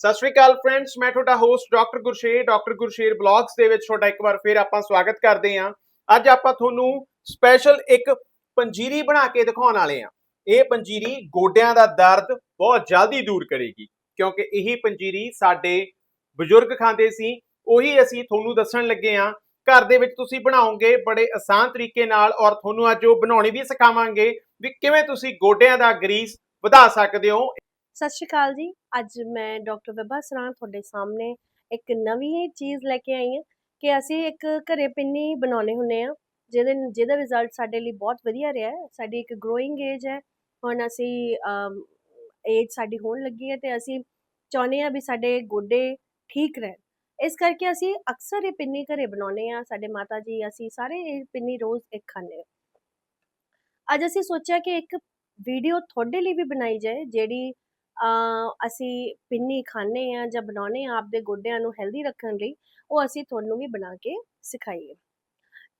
ਸਤਿ ਸ਼੍ਰੀ ਅਕਾਲ ਫਰੈਂਡਸ ਮੈਂ ਤੁਹਾਡਾ host doctor Gursher doctor Gursher blogs ਦੇ ਵਿੱਚ ਤੁਹਾਡਾ ਇੱਕ ਵਾਰ ਫਿਰ ਆਪਾਂ ਸਵਾਗਤ ਕਰਦੇ ਹਾਂ। ਅੱਜ ਆਪਾਂ ਤੁਹਾਨੂੰ ਸਪੈਸ਼ਲ ਇੱਕ ਪੰਜੀਰੀ ਬਣਾ ਕੇ ਦਿਖਾਉਣ ਵਾਲੇ ਹਾਂ। ਇਹ ਪੰਜੀਰੀ ਗੋਡਿਆਂ ਦਾ ਦਰਦ ਬਹੁਤ ਜਲਦੀ ਦੂਰ ਕਰੇਗੀ, ਕਿਉਂਕਿ ਇਹੀ ਪੰਜੀਰੀ ਸਾਡੇ ਬਜ਼ੁਰਗ ਖਾਂਦੇ ਸੀ, ਉਹੀ ਅਸੀਂ ਤੁਹਾਨੂੰ ਦੱਸਣ ਲੱਗੇ ਹਾਂ। ਘਰ ਦੇ ਵਿੱਚ ਤੁਸੀਂ ਬਣਾਓਗੇ, ਬੜੇ ਆਸਾਨ ਤਰੀਕੇ ਨਾਲ ਔਰ ਤੁਹਾਨੂੰ ਅੱਜ ਉਹ ਬਣਾਉਣੀ ਵੀ ਸਿਖਾਵਾਂਗੇ ਵੀ ਕਿਵੇਂ ਤੁਸੀਂ ਗੋਡਿਆਂ ਦਾ ਗਰੀਸ ਵਧਾ ਸਕਦੇ ਹੋ ਸਤਿ ਸ਼੍ਰੀ ਅਕਾਲ ਜੀ। ਅੱਜ ਮੈਂ ਡਾਕਟਰ ਵਿਭਾ ਸਰਾਂ ਤੁਹਾਡੇ ਸਾਹਮਣੇ ਇੱਕ ਨਵੀਂ ਚੀਜ਼ ਲੈ ਕੇ ਆਈ ਹਾਂ ਕਿ ਅਸੀਂ ਇੱਕ ਘਰੇ ਪਿੰਨੀ ਬਣਾਉਣੇ ਹੁੰਨੇ ਆ ਜਿਹਦੇ ਜਿਹਦਾ ਰਿਜ਼ਲਟ ਸਾਡੇ ਲਈ ਬਹੁਤ ਵਧੀਆ ਰਿਹਾ ਹੈ। ਸਾਡੀ ਇੱਕ ਗਰੋਇੰਗ ਏਜ ਹੈ। ਹੁਣ ਅਸੀਂ ਏਜ ਸਾਡੀ ਹੋਣ ਲੱਗੀ ਹੈ ਤੇ ਅਸੀਂ ਚਾਹੁੰਦੇ ਆ ਵੀ ਸਾਡੇ ਗੋਡੇ ਠੀਕ ਰਹਿਣ। ਇਸ ਕਰਕੇ ਅਸੀਂ ਅਕਸਰ ਇਹ ਪਿੰਨੀ ਘਰੇ ਬਣਾਉਨੇ ਆ ਸਾਡੇ ਮਾਤਾ ਜੀ, ਅਸੀਂ ਸਾਰੇ ਇਹ ਪਿੰਨੀ ਰੋਜ਼ ਇੱਕ ਖਾਂਦੇ ਆ ਅੱਜ ਅਸੀਂ ਸੋਚਿਆ ਕਿ ਇੱਕ ਵੀਡੀਓ ਤੁਹਾਡੇ ਲਈ ਵੀ ਬਣਾਈ ਜਾਏ, ਜਿਹੜੀ ਅਸੀਂ ਪਿੰਨੀ ਖਾਂਦੇ ਆ ਜਾਂ ਬਣਾਉਨੇ ਆ ਆਪਦੇ ਗੋਡਿਆਂ ਨੂੰ ਹੈਲਦੀ ਰੱਖਣ ਲਈ, ਉਹ ਅਸੀਂ ਤੁਹਾਨੂੰ ਵੀ ਬਣਾ ਕੇ ਸਿਖਾਈਏ।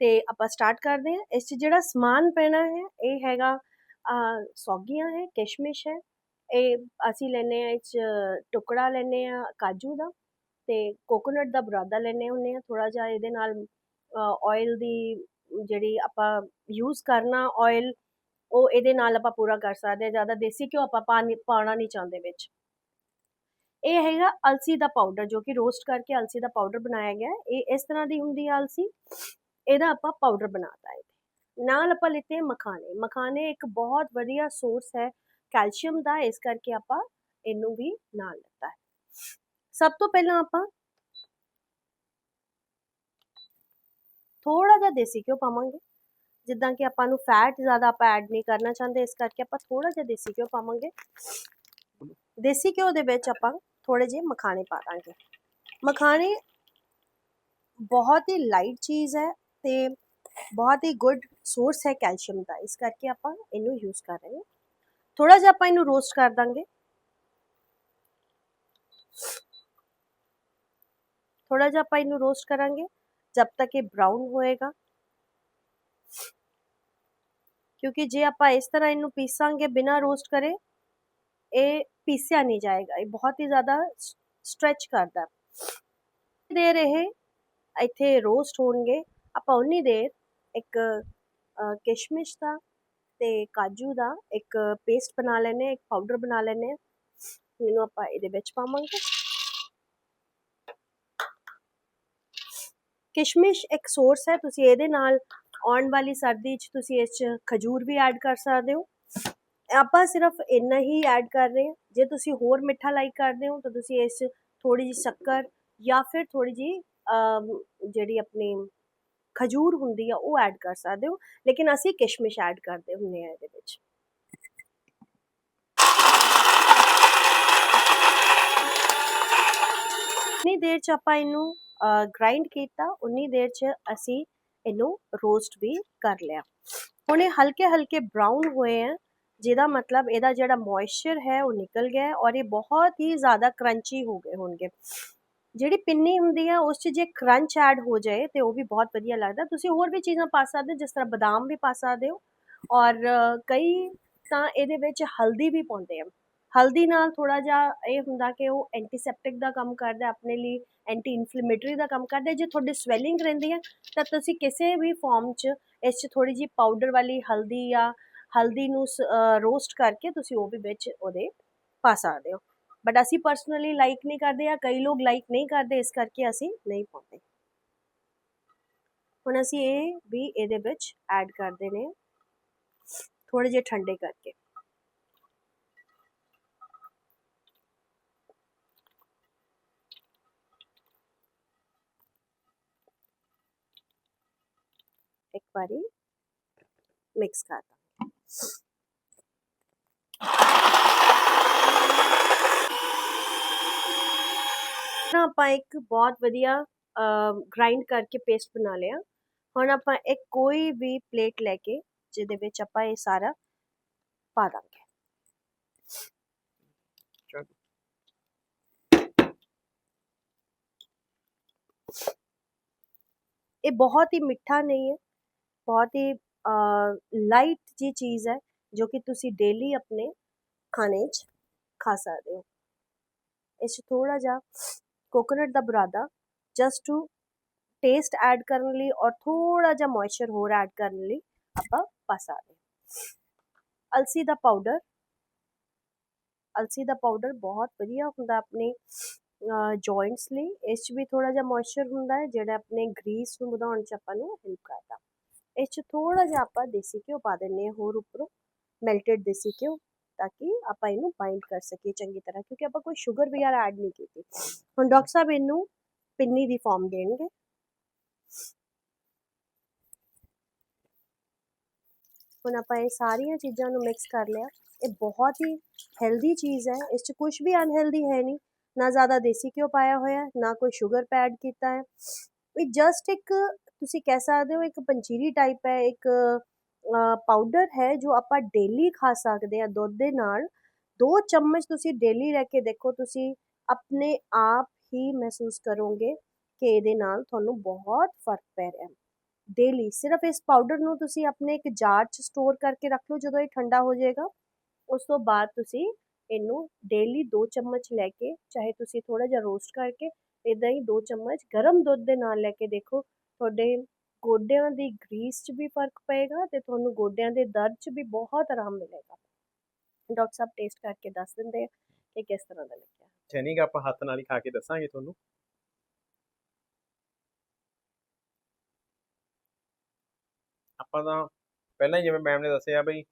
ਤੇ ਆਪਾਂ ਸਟਾਰਟ ਕਰਦੇ ਹਾਂ। ਇਸ 'ਚ ਜਿਹੜਾ ਸਮਾਨ ਪੈਣਾ ਹੈ, ਇਹ ਹੈਗਾ ਸੌਗੀਆਂ ਹੈ, ਕਿਸ਼ਮਿਸ਼ ਹੈ। ਇਹ ਅਸੀਂ ਲੈਨੇ ਆ ਇਹ 'ਚ ਟੁਕੜਾ ਲੈਨੇ ਆ ਕਾਜੂ ਦਾ ਤੇ ਕੋਕੋਨਟ ਦਾ ਬੁਰਾਦਾ ਲੈਨੇ ਹੁੰਨੇ ਆ ਥੋੜਾ ਜਿਹਾ ਇਹਦੇ ਨਾਲ ਆਇਲ ਦੀ ਜਿਹੜੀ ਆਪਾਂ ਯੂਜ਼ ਕਰਨਾ ਆਇਲ ਉਹ ਇਹਦੇ ਨਾਲ ਆਪਾਂ ਪੂਰਾ ਕਰ ਸਕਦੇ ਹਾਂ, ਜ਼ਿਆਦਾ ਦੇਸੀ ਘਿਓ ਆਪਾਂ ਪਾਣੀ ਪਾਉਣਾ ਨਹੀਂ ਚਾਹੁੰਦੇ ਵਿੱਚ। ਇਹ ਹੈਗਾ ਅਲਸੀ ਦਾ ਪਾਊਡਰ ਜੋ ਕਿ ਰੋਸਟ ਕਰਕੇ ਅਲਸੀ ਦਾ ਪਾਊਡਰ ਬਣਾਇਆ ਗਿਆ ਇਹ ਇਸ ਤਰ੍ਹਾਂ ਦੀ ਹੁੰਦੀ ਹੈ ਅਲਸੀ। ਇਹਦਾ ਆਪਾਂ ਪਾਊਡਰ ਬਣਾਤਾ ਹੈ। ਨਾਲ ਆਪਾਂ ਲਿੱਤੇ ਮਖਾਣੇ। ਮਖਾਣੇ ਇੱਕ ਬਹੁਤ ਵਧੀਆ ਸੋਰਸ ਹੈ ਕੈਲਸ਼ੀਅਮ ਦਾ, ਇਸ ਕਰਕੇ ਆਪਾਂ ਇਹਨੂੰ ਵੀ ਨਾਲ ਲਿੱਤਾ ਹੈ। ਸਭ ਤੋਂ ਪਹਿਲਾਂ ਆਪਾਂ ਥੋੜਾ ਜਿਹਾ ਦੇਸੀ ਘਿਓ ਪਾਵਾਂਗੇ। ਜਿੱਦਾਂ ਕਿ ਆਪਾਂ ਨੂੰ ਫੈਟ ਜ਼ਿਆਦਾ ਆਪਾਂ ਐਡ ਨਹੀਂ ਕਰਨਾ ਚਾਹੁੰਦੇ, ਇਸ ਕਰਕੇ ਆਪਾਂ ਥੋੜਾ ਜਿਹਾ ਦੇਸੀ ਘਿਓ ਪਾਵਾਂਗੇ। ਦੇਸੀ ਘਿਓ ਦੇ ਵਿੱਚ ਆਪਾਂ ਥੋੜੇ ਜਿਹੇ ਮਖਾਣੇ ਪਾ ਦਾਂਗੇ। ਮਖਾਣੇ ਬਹੁਤ ਹੀ ਲਾਈਟ ਚੀਜ਼ ਹੈ ਤੇ ਬਹੁਤ ਹੀ ਗੁੱਡ ਸੋਰਸ ਹੈ ਕੈਲਸ਼ੀਅਮ ਦਾ, ਇਸ ਕਰਕੇ ਆਪਾਂ ਇਹਨੂੰ ਯੂਜ਼ ਕਰ ਰਹੇ ਹਾਂ। ਥੋੜਾ ਜਿਹਾ ਆਪਾਂ ਇਹਨੂੰ ਰੋਸਟ ਕਰ ਦਾਂਗੇ। ਥੋੜਾ ਜਿਹਾ ਆਪਾਂ ਇਹਨੂੰ ਰੋਸਟ ਕਰਾਂਗੇ ਜਦ ਤੱਕ ਇਹ ਬਰਾਊਨ ਹੋਏਗਾ। ਕਿਉਂਕਿ ਜੇ ਆਪਾਂ ਇਸ ਤਰ੍ਹਾਂ ਇਹਨੂੰ ਪੀਸਾਂਗੇ ਬਿਨਾਂ ਰੋਸਟ ਕਰੇ, ਇਹ ਪੀਸਿਆ ਨਹੀਂ ਜਾਏਗਾ, ਇਹ ਬਹੁਤ ਹੀ ਜ਼ਿਆਦਾ ਸਟ੍ਰੈਚ ਕਰਦਾ। ਦੇਰ ਇਹ ਇੱਥੇ ਰੋਸਟ ਹੋਣਗੇ, ਆਪਾਂ ਉਨੀ ਦੇਰ ਇੱਕ ਕਿਸ਼ਮਿਸ਼ ਦਾ ਤੇ ਕਾਜੂ ਦਾ ਇੱਕ ਪੇਸਟ ਬਣਾ ਲੈਨੇ ਇੱਕ ਪਾਊਡਰ ਬਣਾ ਲੈਨੇ ਇਹਨੂੰ ਆਪਾਂ ਇਹਦੇ ਵਿੱਚ ਪਾਵਾਂਗੇ। ਕਿਸ਼ਮਿਸ਼ ਇੱਕ ਸੋਰਸ ਹੈ, ਤੁਸੀਂ ਇਹਦੇ ਨਾਲ ਆਉਣ ਵਾਲੀ ਸਰਦੀ 'ਚ ਤੁਸੀਂ ਇਸ 'ਚ ਖਜੂਰ ਵੀ ਐਡ ਕਰ ਸਕਦੇ ਹੋ। ਆਪਾਂ ਸਿਰਫ ਇੰਨਾ ਹੀ ਐਡ ਕਰ ਰਹੇ ਹਾਂ। ਜੇ ਤੁਸੀਂ ਹੋਰ ਮਿੱਠਾ ਲਾਈਕ ਕਰਦੇ ਹੋ, ਤਾਂ ਤੁਸੀਂ ਇਸ 'ਚ ਥੋੜੀ ਜਿਹੀ ਸ਼ੱਕਰ ਜਾਂ ਫਿਰ ਥੋੜੀ ਜਿਹੀ ਜਿਹੜੀ ਆਪਣੀ ਖਜੂਰ ਹੁੰਦੀ ਆ, ਉਹ ਐਡ ਕਰ ਸਕਦੇ ਹੋ। ਲੇਕਿਨ ਅਸੀਂ ਕਿਸ਼ਮਿਸ਼ ਐਡ ਕਰਦੇ ਹੁੰਨੇ ਆ ਇਹਦੇ ਵਿੱਚ। ਜਿੰਨੀ ਦੇਰ ਚ ਆਪਾਂ ਇਹਨੂੰ ਗ੍ਰਾਈਂਡ ਕੀਤਾ। ਉਨੀ ਦੇਰ ਚ ਅਸੀਂ ਇਹਨੂੰ ਰੋਸਟ ਵੀ ਕਰ ਲਿਆ। ਹੁਣ ਇਹ ਹਲਕੇ ਹਲਕੇ ਬ੍ਰਾਊਨ ਹੋਏ ਆ, ਜਿਹਦਾ ਮਤਲਬ ਇਹਦਾ ਜਿਹੜਾ ਮੋਇਸਚਰ ਹੈ ਉਹ ਨਿਕਲ ਗਿਆ ਔਰ ਇਹ ਬਹੁਤ ਹੀ ਜ਼ਿਆਦਾ ਕਰੰਚੀ ਹੋ ਗਏ ਹੋਣਗੇ। ਜਿਹੜੀ ਪਿੰਨੀ ਹੁੰਦੀ ਹੈ ਉਸ 'ਚ ਜੇ ਕਰੰਚ ਐਡ ਹੋ ਜਾਏ ਤੇ ਉਹ ਵੀ ਬਹੁਤ ਵਧੀਆ ਲੱਗਦਾ। ਤੁਸੀਂ ਹੋਰ ਵੀ ਚੀਜ਼ਾਂ ਪਾ ਸਕਦੇ ਹੋ, ਜਿਸ ਤਰ੍ਹਾਂ ਬਦਾਮ ਵੀ ਪਾ ਸਕਦੇ ਹੋ ਔਰ ਕਈ ਤਾਂ ਇਹਦੇ ਵਿੱਚ ਹਲਦੀ ਵੀ ਪਾਉਂਦੇ ਆ। ਹਲਦੀ ਨਾਲ ਥੋੜਾ ਜਿਹਾ ਇਹ ਹੁੰਦਾ ਕਿ ਉਹ ਐਂਟੀਸੈਪਟਿਕ ਦਾ ਕੰਮ ਕਰਦਾ, ਆਪਣੇ ਲਈ ਐਂਟੀ ਇਨਫਲੇਮੇਟਰੀ ਦਾ ਕੰਮ ਕਰਦਾ, ਜੇ ਤੁਹਾਡੀ ਸਵੈਲਿੰਗ ਰਹਿੰਦੀ ਹੈ, ਤਾਂ ਤੁਸੀਂ ਕਿਸੇ ਵੀ ਫਾਰਮ 'ਚ ਇਸ 'ਚ ਥੋੜੀ ਜੀ ਪਾਊਡਰ ਵਾਲੀ ਹਲਦੀ ਜਾਂ ਹਲਦੀ ਨੂੰ ਰੋਸਟ ਕਰਕੇ ਤੁਸੀਂ ਉਹ ਵੀ ਵਿੱਚ ਉਹਦੇ ਪਾ ਸਕਦੇ ਹੋ। ਬਟ ਅਸੀਂ ਪਰਸਨਲੀ ਲਾਈਕ ਨਹੀਂ ਕਰਦੇ ਆ ਕਈ ਲੋਕ ਲਾਈਕ ਨਹੀਂ ਕਰਦੇ, ਇਸ ਕਰਕੇ ਅਸੀਂ ਨਹੀਂ ਪਾਉਂਦੇ। ਹੁਣ ਅਸੀਂ ਇਹ ਵੀ ਇਹਦੇ ਵਿੱਚ ਐਡ ਕਰਦੇ ਨੇ ਥੋੜੇ ਜਿਹੇ ਠੰਡੇ ਕਰਕੇ। ਇੱਕ ਵਾਰੀ ਮਿਕਸ ਕਰ ਦਾਂ ਨਾ ਆਪਾਂ ਇੱਕ ਬਹੁਤ ਵਧੀਆ ਗ੍ਰਾਈਂਡ ਕਰਕੇ ਪੇਸਟ ਬਣਾ ਲਿਆ ਹੁਣ ਆਪਾਂ ਇੱਕ ਕੋਈ ਵੀ ਪਲੇਟ ਲੈ ਕੇ ਜਿਹਦੇ ਵਿੱਚ ਆਪਾਂ ਇਹ ਸਾਰਾ ਪਾ ਦਾਂਗੇ ਇਹ ਬਹੁਤ ਹੀ ਮਿੱਠਾ ਨਹੀਂ ਹੈ ਬਹੁਤ ਹੀ ਲਾਈਟ ਜੀ ਚੀਜ਼ ਹੈ ਜੋ ਕਿ ਤੁਸੀਂ ਡੇਲੀ ਆਪਣੇ ਖਾਣੇ 'ਚ ਖਾ ਸਕਦੇ ਹੋ ਇਸ 'ਚ ਥੋੜਾ ਜਿਹਾ ਕੋਕੋਨਟ ਦਾ ਬੁਰਾਦਾ ਜਸਟ ਟੂ ਟੇਸਟ ਐਡ ਕਰਨ ਲਈ ਔਰ ਥੋੜਾ ਜਿਹਾ ਮੋਇਸਚਰ ਹੋਰ ਐਡ ਕਰਨ ਲਈ ਆਪਾਂ ਪਾ ਸਕਦੇ ਹਾਂ ਅਲਸੀ ਦਾ ਪਾਊਡਰ ਅਲਸੀ ਦਾ ਪਾਊਡਰ ਬਹੁਤ ਵਧੀਆ ਹੁੰਦਾ ਆਪਣੇ ਜੁਆਇੰਟਸ ਲਈ ਇਸ 'ਚ ਵੀ ਥੋੜਾ ਜਿਹਾ ਮੋਇਸਚਰ ਹੁੰਦਾ ਹੈ ਜਿਹੜਾ ਆਪਣੇ ਗਰੀਸ ਨੂੰ ਵਧਾਉਣ 'ਚ ਆਪਾਂ ਨੂੰ ਹੈਲਪ ਕਰਦਾ ਇਸ 'ਚ ਥੋੜਾ ਜਿਹਾ ਆਪਾਂ ਦੇਸੀ ਘਿਓ ਪਾ ਦਿੰਨੇ ਹਾਂ ਹੋਰ ਉੱਪਰੋਂ ਮੈਲਟਡ ਦੇਸੀ ਘਿਓ, ਤਾਂ ਕਿ ਆਪਾਂ ਇਹਨੂੰ ਬਾਈਂਡ ਕਰ ਸਕੀਏ ਚੰਗੀ ਤਰ੍ਹਾਂ, ਕਿਉਂਕਿ ਆਪਾਂ ਕੋਈ ਸ਼ੂਗਰ ਵਗੈਰਾ ਐਡ ਨਹੀਂ ਕੀਤੀ। ਹੁਣ ਡਾਕਟਰ ਸਾਹਿਬ ਇਹਨੂੰ ਪਿੰਨੀ ਦੀ ਫਾਰਮ ਦੇਣਗੇ। ਹੁਣ ਆਪਾਂ ਇਹ ਸਾਰੀਆਂ ਚੀਜ਼ਾਂ ਨੂੰ ਮਿਕਸ ਕਰ ਲਿਆ। ਇਹ ਬਹੁਤ ਹੀ ਹੈਲਦੀ ਚੀਜ਼ ਹੈ। ਇਸ 'ਚ ਕੁਝ ਵੀ ਅਨਹੈਲਦੀ ਹੈ ਨਹੀਂ। ਨਾ ਜ਼ਿਆਦਾ ਦੇਸੀ ਘਿਓ ਪਾਇਆ ਹੋਇਆ, ਨਾ ਕੋਈ ਸ਼ੂਗਰ ਪੈਡ ਕੀਤਾ ਹੈ। ਇਹ ਜਸਟ ਇੱਕ ਤੁਸੀਂ ਕਹਿ ਸਕਦੇ ਹੋ ਇੱਕ ਪੰਜੀਰੀ ਟਾਈਪ ਹੈ, ਇੱਕ ਪਾਊਡਰ ਹੈ ਜੋ ਆਪਾਂ ਡੇਲੀ ਖਾ ਸਕਦੇ ਆ ਦੁੱਧ ਦੇ ਨਾਲ। ਦੋ ਚਮਚ ਤੁਸੀਂ ਡੇਲੀ ਲੈ ਕੇ ਦੇਖੋ, ਤੁਸੀਂ ਆਪਣੇ ਆਪ ਹੀ ਮਹਿਸੂਸ ਕਰੋਗੇ ਕਿ ਇਹਦੇ ਨਾਲ ਤੁਹਾਨੂੰ ਬਹੁਤ ਫ਼ਰਕ ਪੈ ਰਿਹਾ ਡੇਲੀ ਸਿਰਫ ਇਸ ਪਾਊਡਰ ਨੂੰ ਤੁਸੀਂ ਆਪਣੇ ਇੱਕ ਜਾਰ 'ਚ ਸਟੋਰ ਕਰਕੇ ਰੱਖ ਲਓ, ਜਦੋਂ ਇਹ ਠੰਡਾ ਹੋ ਜਾਏਗਾ। ਉਸ ਤੋਂ ਬਾਅਦ ਤੁਸੀਂ ਇਹਨੂੰ ਡੇਲੀ ਦੋ ਚਮਚ ਲੈ ਕੇ, ਚਾਹੇ ਤੁਸੀਂ ਥੋੜਾ ਜਿਹਾ ਰੋਸਟ ਕਰਕੇ ਇਦਾਂ ਹੀ ਦੋ ਚਮਚ ਗਰਮ ਦੁੱਧ ਦੇ ਨਾਲ ਲੈ ਕੇ ਦੇਖੋ ਤੁਹਾਡੇ ਗੋਡਿਆਂ ਦੀ ਗਰੀਸ 'ਚ ਵੀ ਫ਼ਰਕ ਪਏਗਾ ਤੇ ਤੁਹਾਨੂੰ ਗੋਡਿਆਂ ਦੇ ਦਰਦ 'ਚ ਵੀ ਬਹੁਤ ਆਰਾਮ ਮਿਲੇਗਾ। ਡਾਕਟਰ ਸਾਹਿਬ ਟੇਸਟ ਕਰਕੇ ਦੱਸ ਦਿੰਦੇ ਆ ਕਿ ਕਿਸ ਤਰ੍ਹਾਂ ਦਾ ਲੱਗਿਆ। ਚੈਨਿਕ ਆਪਾਂ ਹੱਥ ਨਾਲ ਹੀ ਖਾ ਕੇ ਦੱਸਾਂਗੇ ਤੁਹਾਨੂੰ। ਆਪਾਂ ਤਾਂ ਪਹਿਲਾਂ ਜਿਵੇਂ ਮੈਮ ਨੇ ਦੱਸਿਆ ਬਈ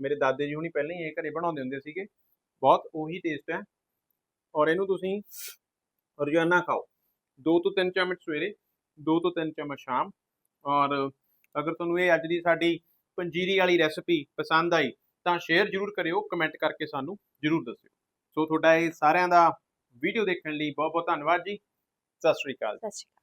ਮੇਰੇ ਦਾਦੇ ਜੀ ਹੁਣੀ ਪਹਿਲਾਂ ਹੀ ਇਹ ਘਰੇ ਬਣਾਉਂਦੇ ਹੁੰਦੇ ਸੀਗੇ। ਬਹੁਤ ਉਹੀ ਟੇਸਟ ਹੈ। ਔਰ ਇਹਨੂੰ ਤੁਸੀਂ ਰੋਜ਼ਾਨਾ ਖਾਓ। ਦੋ ਤੋਂ ਤਿੰਨ ਚਮਚ ਸਵੇਰੇ ਦੋ ਤੋਂ ਤਿੰਨ ਚਮਚ ਸ਼ਾਮ। ਔਰ ਅਗਰ ਤੁਹਾਨੂੰ ਇਹ ਅੱਜ ਦੀ ਸਾਡੀ ਪੰਜੀਰੀ ਵਾਲੀ ਰੈਸਪੀ ਪਸੰਦ ਆਈ, ਤਾਂ ਸ਼ੇਅਰ ਜ਼ਰੂਰ ਕਰਿਓ ਕਮੈਂਟ ਕਰਕੇ ਸਾਨੂੰ ਜ਼ਰੂਰ ਦੱਸਿਓ। ਸੋ ਤੁਹਾਡਾ ਇਹ ਸਾਰਿਆਂ ਦਾ ਵੀਡੀਓ ਦੇਖਣ ਲਈ ਬਹੁਤ ਬਹੁਤ ਧੰਨਵਾਦ ਜੀ। ਸਤਿ ਸ਼੍ਰੀ ਅਕਾਲ। ਸਤਿ ਸ਼੍ਰੀ ਅਕਾਲ।